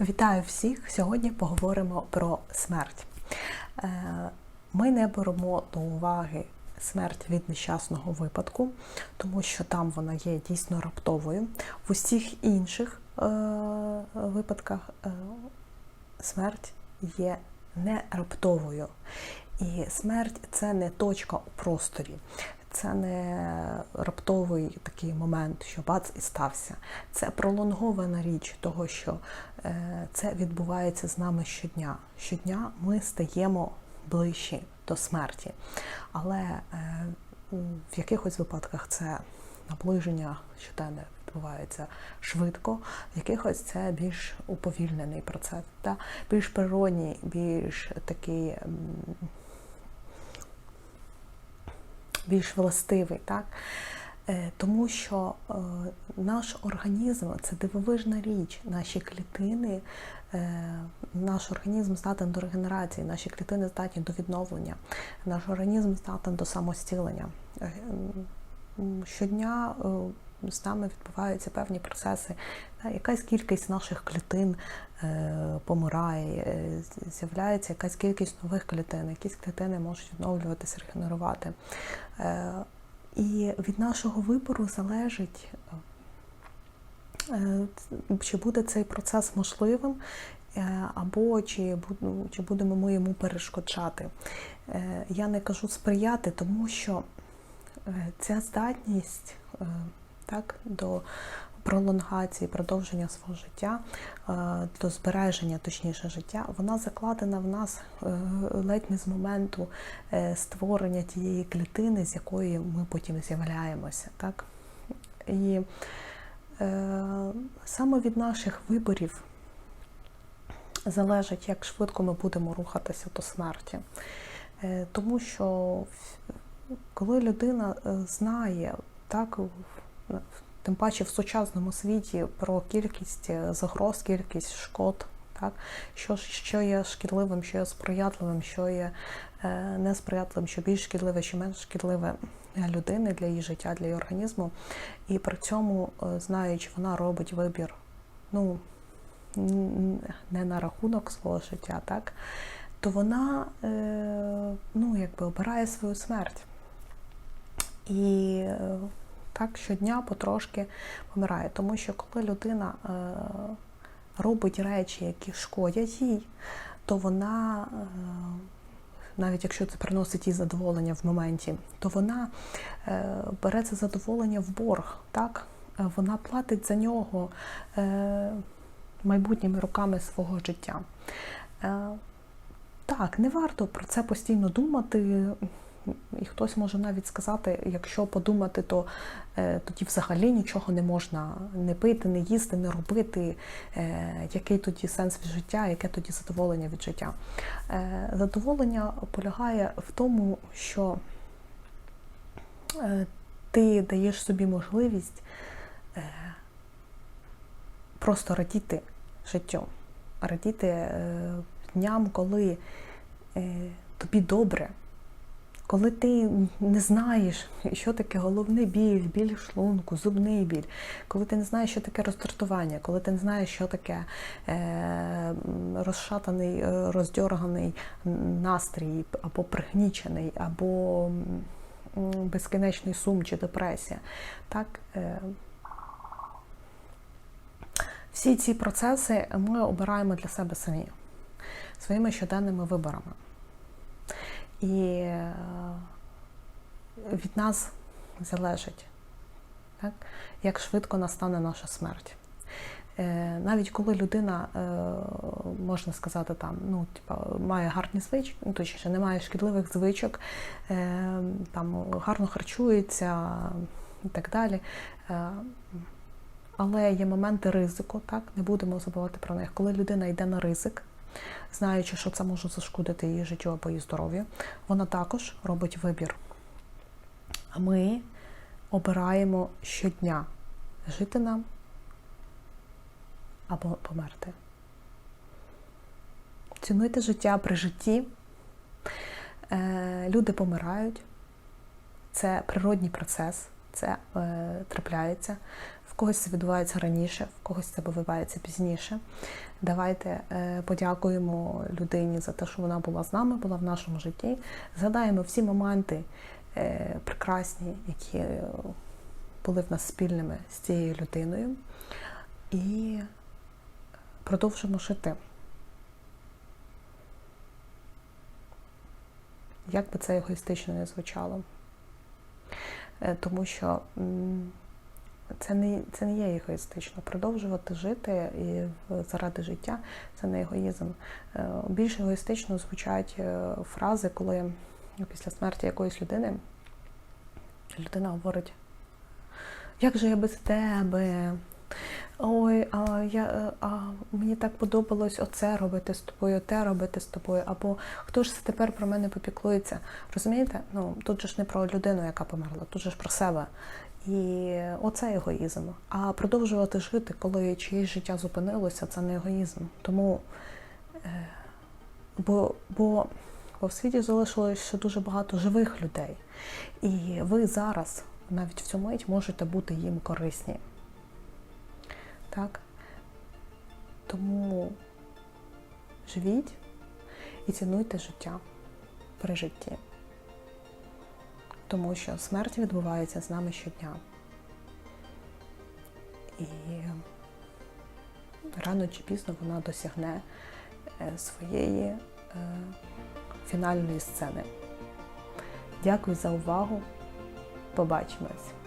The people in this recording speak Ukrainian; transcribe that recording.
Вітаю всіх! Сьогодні поговоримо про смерть. Е, Ми не беремо до уваги смерть від нещасного випадку, тому що там вона є дійсно раптовою. В усіх інших е, випадках е, смерть є не раптовою. І смерть це не точка у просторі. Це не раптовий такий момент, що бац і стався. Це пролонгована річ того, що е, це відбувається з нами щодня. Щодня ми стаємо ближчі до смерті. Але е, в якихось випадках це наближення щоденне відбувається швидко, в якихось це більш уповільнений процес, та? більш природній, більш такий. Більш властивий, так? Е, Тому що е, наш організм це дивовижна річ. Наші клітини, е, наш організм здатен до регенерації, наші клітини здатні до відновлення, наш організм здатен до самостілення. Щодня з нами відбуваються певні процеси. Якась кількість наших клітин е, помирає, е, з'являється якась кількість нових клітин, якісь клітини можуть відновлюватися, регенерувати. Е, І від нашого вибору залежить, чи буде цей процес можливим, або чи, чи будемо ми йому перешкоджати. Я не кажу сприяти, тому що ця здатність так, до пролонгації, продовження свого життя, е, до збереження, точніше, життя, вона закладена в нас е, ледь не з моменту е, створення тієї клітини, з якої ми потім з'являємося. Так? І саме від наших виборів залежить, як швидко ми будемо рухатися до смерті. Тому що коли людина знає, так, тим паче в сучасному світі про кількість е, загроз, кількість шкод, так, що, що є шкідливим, що є сприятливим, що є е, несприятливим, що більш шкідливе, що менш шкідливе для людини, для її життя, для її організму. І при цьому, е, знаючи, вона робить вибір, ну, не на рахунок свого життя, так, то вона е, ну, якби обирає свою смерть. І е, так щодня потрошки помирає. Тому що коли людина е, робить речі, які шкодять їй, то вона, е, навіть якщо це приносить їй задоволення в моменті, то вона е, бере це задоволення в борг. Так? Е, Вона платить за нього е, майбутніми роками свого життя. Е, так, не варто про це постійно думати. І хтось може навіть сказати, якщо подумати, то е, тоді взагалі нічого не можна не пити, не їсти, не робити. Е, який тоді сенс від життя, яке тоді задоволення від життя? Е, задоволення полягає в тому, що ти даєш собі можливість просто радіти життю, радіти дням, коли тобі добре, коли ти не знаєш, що таке головний біль, біль шлунку, зубний біль, коли ти не знаєш, що таке роздратування, коли ти не знаєш, що таке е, розшатаний, е, роздьорганий настрій, або пригнічений, або безкінечний сум чи депресія. Так, е, всі ці процеси ми обираємо для себе самі, своїми щоденними виборами. І е, від нас залежить, так, як швидко настане наша смерть. Е, Навіть коли людина, е, можна сказати, там, ну, типа, має гарні звички, ну, точніше, не має шкідливих звичок, там, гарно харчується і так далі. Але є моменти ризику, так, не будемо забувати про них. Коли людина йде на ризик, знаючи, що це може зашкодити її життю або її здоров'ю, вона також робить вибір. Ми обираємо щодня жити нам або померти. Цінуйте життя при житті. Е, Люди помирають. Це природній процес. це е, трапляється. Когось це відбувається раніше, в когось це відбувається пізніше. Давайте е, подякуємо людині за те, що вона була з нами, була в нашому житті. Згадаємо всі моменти е, прекрасні, які були в нас спільними з цією людиною, і продовжимо жити. Як би це егоїстично не звучало. Е, Тому що це не, це не є егоїстично. Продовжувати жити і заради життя це не егоїзм. Е, Більш егоїстично звучать е, фрази, коли після смерті якоїсь людини людина говорить: як же я без тебе? Ой, а я е, а мені так подобалось оце робити з тобою, те робити з тобою. Або хто ж тепер про мене попіклується? Розумієте? Ну тут же ж не про людину, яка померла, тут же ж про себе. І оце егоїзм. А продовжувати жити, коли чиєсь життя зупинилося, це не егоїзм. Тому е, бо, бо, бо в світі залишилось ще дуже багато живих людей. І ви зараз, навіть в цю мить, можете бути їм корисні. Так? Тому живіть і цінуйте життя при житті. Тому що смерть відбувається з нами щодня. І рано чи пізно вона досягне е, своєї е, фінальної сцени. Дякую за увагу. Побачимось!